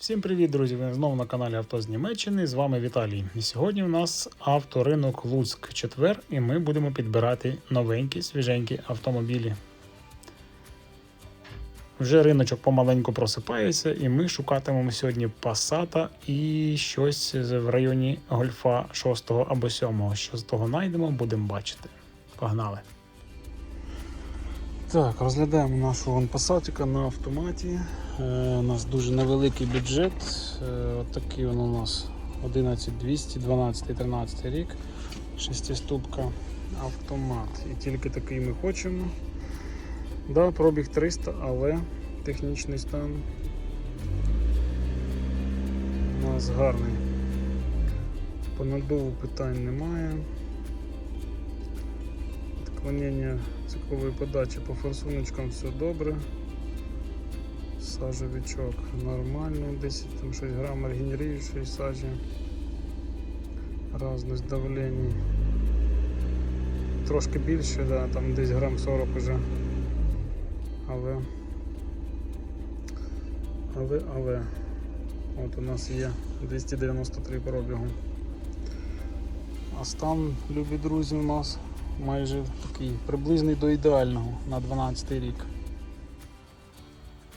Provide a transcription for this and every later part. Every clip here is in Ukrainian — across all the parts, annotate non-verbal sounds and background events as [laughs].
Всім привіт, друзі! Ви знову на каналі Авто з Німеччини. З вами Віталій. І сьогодні у нас авторинок Луцьк четвер, і ми будемо підбирати новенькі, свіженькі автомобілі. Вже риночок помаленьку просипається, і ми шукатимемо сьогодні Passat і щось в районі Гольфа 6 або 7. Що з того знайдемо, будемо бачити. Погнали! Так, розглядаємо вон Passatика на автоматі. Е, у нас дуже невеликий бюджет. Е, от він у нас 11200, 12, 13 рік. Шестиступка автомат. І тільки такий ми хочемо. Да, пробіг 300, але технічний стан у нас гарний. По надову питань немає. Відклонення циклової подачі по форсуночкам все добре. Сажовичок нормально, 10 там 6 грам регенеруючої сажі. Разність давлення. Трошки більше, да, там десь грам 40 уже. Але. Але, але. От у нас є 293 пробігу. А стан, любі друзі, у нас майже такий приблизний до ідеального на 12 рік.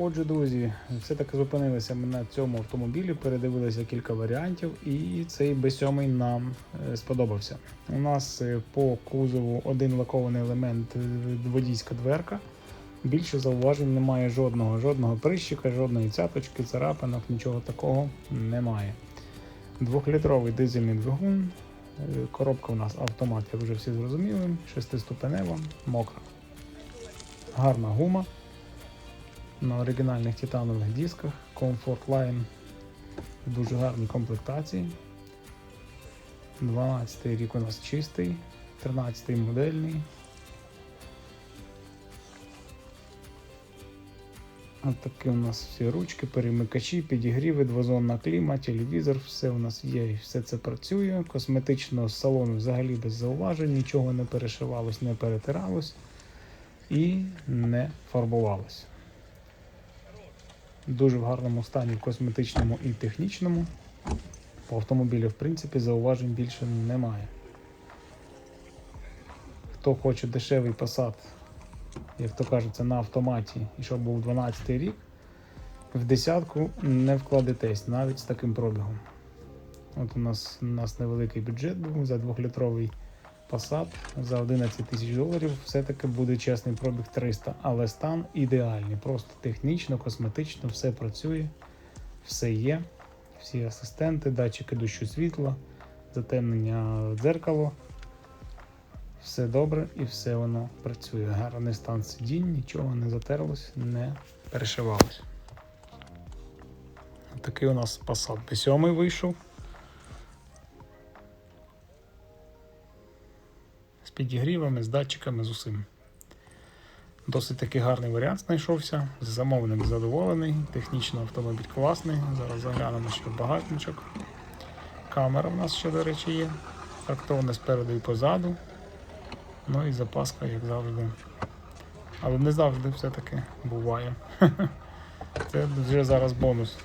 Отже, друзі, все-таки зупинилися ми на цьому автомобілі, передивилися кілька варіантів, і цей B7 нам е, сподобався. У нас е, по кузову один лакований елемент е, водійська дверка. Більше зауважень немає жодного, жодного прищика, жодної цяточки, царапинок, нічого такого немає. Двохлітровий дизельний двигун. Е, Коробка у нас автомат, як вже всі зрозуміли, шестиступенева, мокра. Гарна гума на оригінальних титанових дисках Comfort Line в дуже гарній комплектації. 12 рік у нас чистий, 13 модельний. От такі у нас всі ручки, перемикачі, підігріви, двозонна кліма, телевізор, все у нас є і все це працює. Косметично з салону взагалі без зауважень, нічого не перешивалось, не перетиралось і не фарбувалось. Дуже в гарному стані в косметичному і технічному. По автомобілю, в принципі, зауважень більше немає. Хто хоче дешевий Passat, як то кажеться, на автоматі, і щоб був 12 рік, в десятку не вкладетесь навіть з таким пробігом. От у нас, у нас невеликий бюджет був за 2-літровий Passat за 11 тисяч доларів. Все-таки буде чесний пробіг 300, але стан ідеальний. Просто технічно, косметично, все працює, все є. Всі асистенти, датчики дощу світла, затемнення дзеркало. Все добре і все воно працює. Гарний стан сидінь, нічого не затерлось, не перешивалось. Такий у нас Passat B7 вийшов. З підігрівами, з датчиками, з усім. Досить таки гарний варіант знайшовся. Замовник задоволений, технічно автомобіль класний. Зараз заглянемо ще в багажничок. Камера в нас ще, до речі, є. Трактоване спереду і позаду. Ну і запаска, як завжди. Але не завжди все-таки буває. [laughs] Це вже зараз бонус.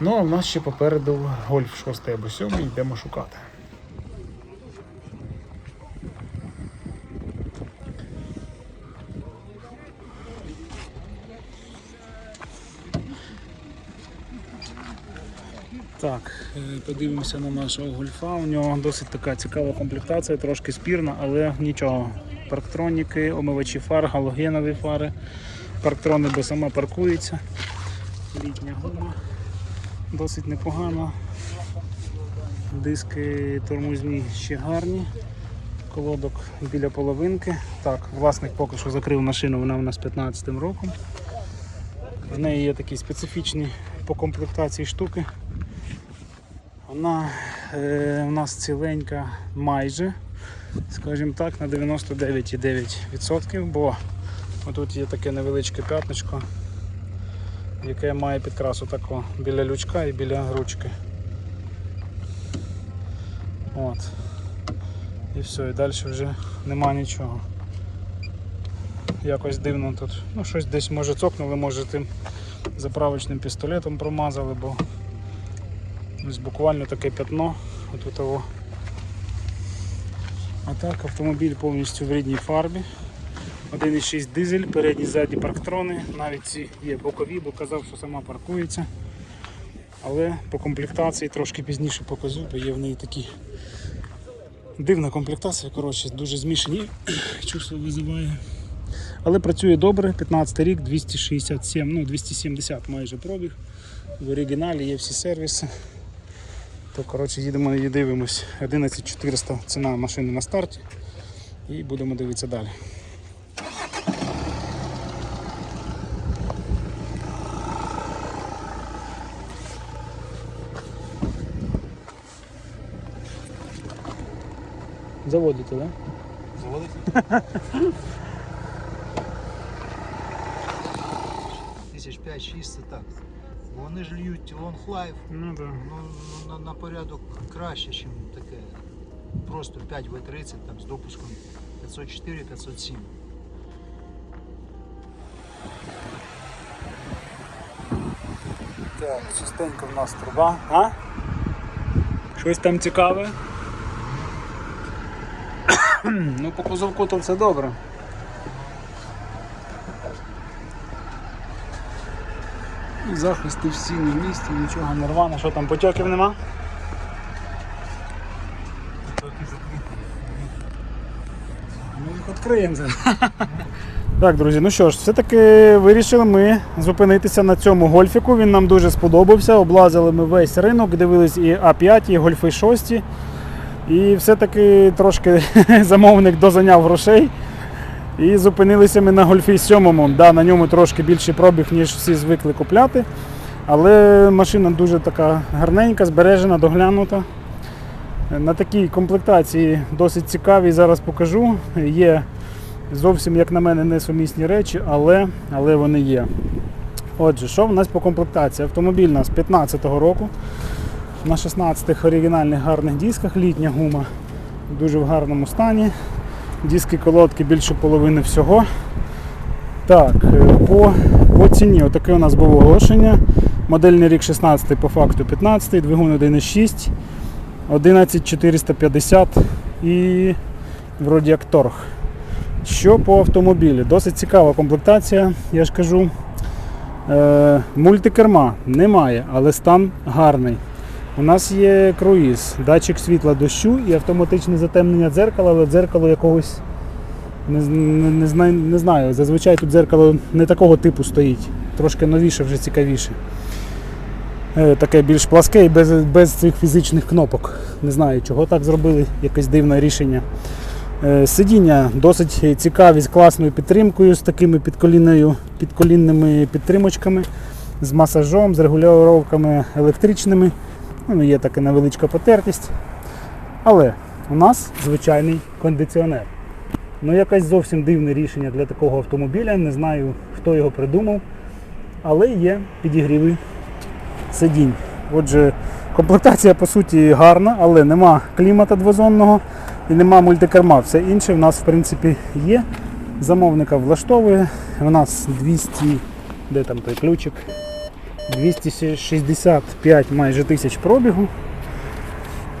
Ну, а в нас ще попереду гольф 6 або 7 йдемо шукати. Так, е, подивимося на нашого гольфа. У нього досить така цікава комплектація, трошки спірна, але нічого. Парктроніки, омивачі фар, галогенові фари. Парктрони, бо сама паркується. Літня гума. Досить непогано. Диски тормозні ще гарні. Колодок біля половинки. Так, власник поки що закрив машину, вона у нас 15 роком. В неї є такі специфічні по комплектації штуки. Вона е, у нас ціленька майже, скажімо так, на 99,9%, бо тут є таке невеличке п'ятничко, яке має підкрасу тако біля лючка і біля ручки. От. І все, і далі вже нема нічого. Якось дивно тут. Ну щось десь може цокнули, може тим заправочним пістолетом промазали, бо ось буквально таке пятно. Отут його. А так автомобіль повністю в рідній фарбі. 1,6 дизель, передні задні парктрони, навіть ці є бокові, бо казав, що сама паркується. Але по комплектації трошки пізніше покажу, бо є в неї такі дивна комплектація, коротше, дуже змішані [clears throat] чувства визиває. Але працює добре, 15 рік, 267, ну 270 майже пробіг. В оригіналі є всі сервіси. То коротше їдемо і дивимось. 11400 ціна машини на старті. І будемо дивитися далі. Заводите? Да? Тисяч 5-6 це так. Вони ж льють Life, Ну так. ну, ну, на, на порядок краще, ніж таке. Просто 5В30 там, з допуском 504-507. Так, частенько в нас труба. А? Щось там цікаве. [coughs] ну, по кузовку то все добре. І Захисти всі на місці, нічого не рване. Що там, потьоків нема? Ми їх відкриємо. зараз. [laughs] Так, друзі, ну що ж, все-таки вирішили ми зупинитися на цьому гольфіку. Він нам дуже сподобався. Облазили ми весь ринок, дивились і А5, і гольфи 6. І все-таки трошки [laughs] замовник дозаняв грошей. І зупинилися ми на гольфі 7. Да, на ньому трошки більший пробіг, ніж всі звикли купляти. Але машина дуже така гарненька, збережена, доглянута. На такій комплектації досить цікаві, зараз покажу. Є зовсім, як на мене, несумісні речі, але, але вони є. Отже, що в нас по комплектації? Автомобіль у нас 15-го року. На 16-х оригінальних гарних дисках, літня гума дуже в гарному стані. Диски колодки більше половини всього. Так, е, по, по ціні, отаке у нас було оголошення. Модельний рік 16 по факту 15, двигун 1.6, 11450 і вроді як торг. Що по автомобілі? Досить цікава комплектація, я ж кажу. Е, мультикерма немає, але стан гарний. У нас є круїз, датчик світла дощу і автоматичне затемнення дзеркала, але дзеркало якогось не, не, не, знаю, не знаю. Зазвичай тут дзеркало не такого типу стоїть, трошки новіше, вже цікавіше. Е, Таке більш пласке і без, без цих фізичних кнопок. Не знаю, чого так зробили, якесь дивне рішення. Е, Сидіння досить цікаві з класною підтримкою, з такими підколінною, підколінними підтримочками, з масажом, з регулюваннями електричними. Ну, є така невеличка потертість. Але у нас звичайний кондиціонер. Ну, якесь зовсім дивне рішення для такого автомобіля. Не знаю, хто його придумав. Але є підігріви сидінь. Отже, комплектація по суті гарна, але нема клімата двозонного і нема мультикерма. Все інше в нас в принципі є. Замовника влаштовує. У нас 200, де там той ключик? 265 майже тисяч пробігу.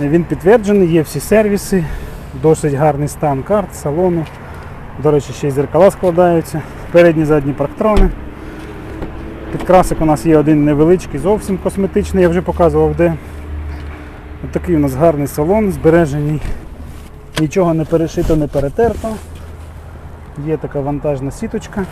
Він підтверджений, є всі сервіси, досить гарний стан карт, салону. До речі, ще й зеркала складаються, передні задні парктрони. Підкрасик у нас є один невеличкий, зовсім косметичний, я вже показував де. Ось такий у нас гарний салон, збережений, нічого не перешито, не перетерто. Є така вантажна сіточка.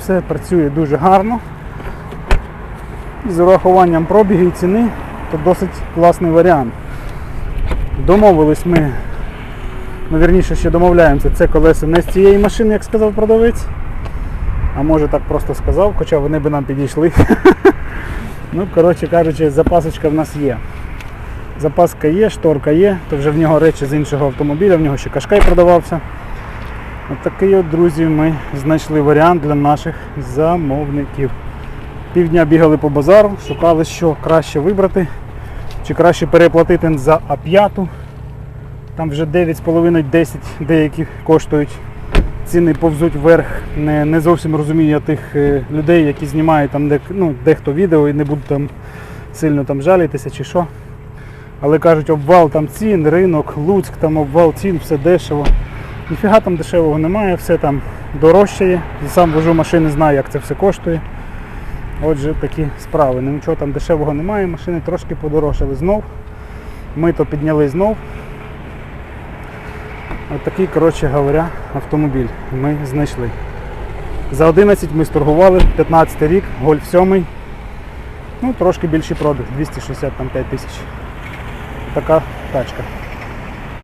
Все працює дуже гарно. З урахуванням пробігу і ціни то досить класний варіант. Домовились ми, ну вірніше ще домовляємося, це колеса не з цієї машини, як сказав продавець. А може так просто сказав, хоча вони би нам підійшли. [laughs] ну, коротше кажучи, запасочка в нас є. Запаска є, шторка є, то вже в нього речі з іншого автомобіля, в нього ще кашкай продавався. От такий от, друзі, ми знайшли варіант для наших замовників. Півдня бігали по базару, шукали, що краще вибрати, чи краще переплатити за А5. Там вже 9,5-10 деякі коштують. ціни повзуть вверх. Не, не зовсім розумію тих е, людей, які знімають там де, ну, дехто відео і не будуть там сильно там жалітися чи що. Але кажуть, обвал там цін, ринок, Луцьк, там обвал цін, все дешево. Ніфіга там дешевого немає, все там дорожчає. Я сам вожу машини, знаю, як це все коштує. Отже, такі справи. Ну, Нічого там дешевого немає, машини трошки подорожчали знов. Ми то підняли знов. От такий, коротше говоря, автомобіль ми знайшли. За 11 ми сторгували, 15 рік, гольф 7. Ну, трошки більший продаж, 265 тисяч. Така тачка.